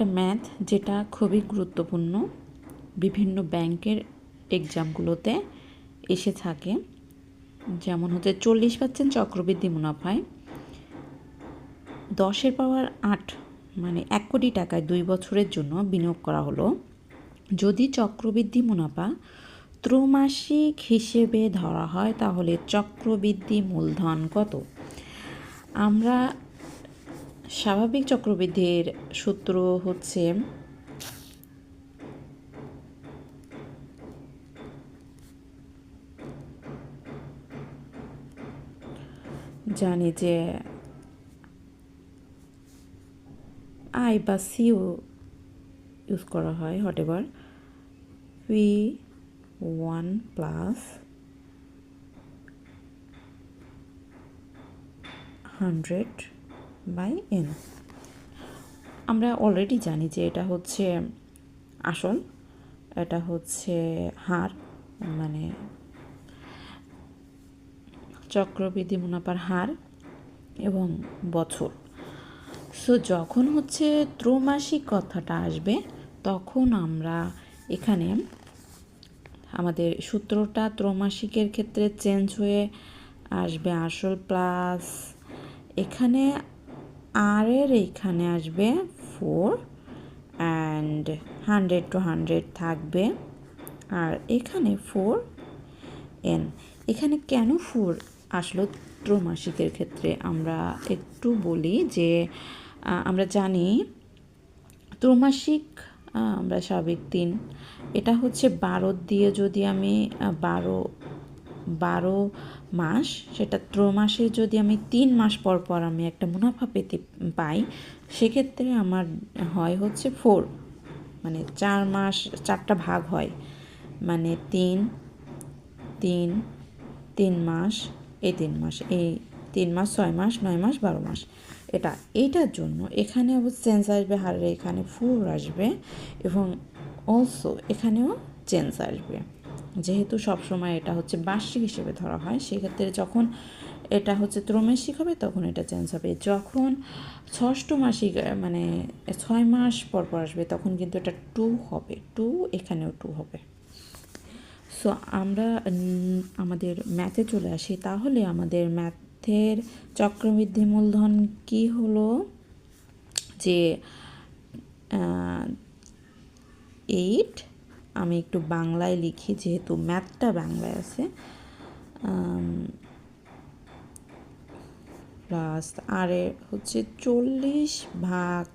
একটা ম্যাথ যেটা খুবই গুরুত্বপূর্ণ বিভিন্ন ব্যাংকের এক্সামগুলোতে এসে থাকে। যেমন হচ্ছে চল্লিশ পার্সেন্ট চক্রবৃদ্ধি মুনাফায়, দশের পাওয়ার আট মানে এক কোটি টাকায় দুই বছরের জন্য বিনিয়োগ করা হলো। যদি চক্রবৃদ্ধি মুনাফা ত্রৈমাসিক হিসেবে ধরা হয়, তাহলে চক্রবৃদ্ধি মূলধন কত? আমরা স্বাভাবিক চক্রবৃদ্ধির সূত্র হচ্ছে জানি যে আই বা সিও ইউজ করা হয় whatever P one plus hundred by N. আমরা অলরেডি জানি যে এটা হচ্ছে আসল, এটা হচ্ছে হার মানে চক্রবৃদ্ধি মুনাফার হার এবং বছর। সো যখন হচ্ছে ত্রৈমাসিক কথাটা আসবে, তখন আমরা এখানে আমাদের সূত্রটা ত্রৈমাসিকের ক্ষেত্রে চেঞ্জ হয়ে আসবে আসল প্লাস এখানে আর এর এখানে আসবে four and hundred to hundred থাকবে। আর এখানে ফোর এন এখানে কেন ফোর আসলো ত্রৈমাসিকের ক্ষেত্রে? আমরা একটু বলি যে আমরা জানি ত্রৈমাসিক আমরা স্বাভাবিক দিন এটা হচ্ছে বারো দিয়ে যদি আমি বারো বারো মাস, সেটা ত্রৈমাসে যদি আমি তিন মাস পর পর আমি একটা মুনাফা পেতে, পাই, সেক্ষেত্রে আমার হয় হচ্ছে ফোর মানে চার মাস, চারটা ভাগ হয়। মানে তিন তিন তিন মাস, এই তিন মাস, এই তিন মাস, ছয় মাস, নয় মাস, বারো মাস। এটা, এইটার জন্য এখানে চেঞ্জ আসবে হারের এখানে ফোর আসবে, এবং অলসো এখানেও চেঞ্জ আসবে। যেহেতু সবসময় এটা হচ্ছে বার্ষিক হিসেবে ধরা হয়, সেক্ষেত্রে যখন এটা হচ্ছে ত্রৈমাসিক হবে তখন এটা চেঞ্জ হবে। যখন ষষ্ঠ মাসিক মানে ছয় মাস পর পর আসবে তখন কিন্তু এটা টু হবে টু এখানেও টু হবে। সো আমরা আমাদের ম্যাথে চলে আসি। তাহলে আমাদের ম্যাথের চক্রবৃদ্ধি মূলধন কি হলো? যে এইট আমি একটু বাংলায় লিখি যেহেতু ম্যাথটা বাংলায় আছে। প্লাস আর হচ্ছে চল্লিশ ভাগ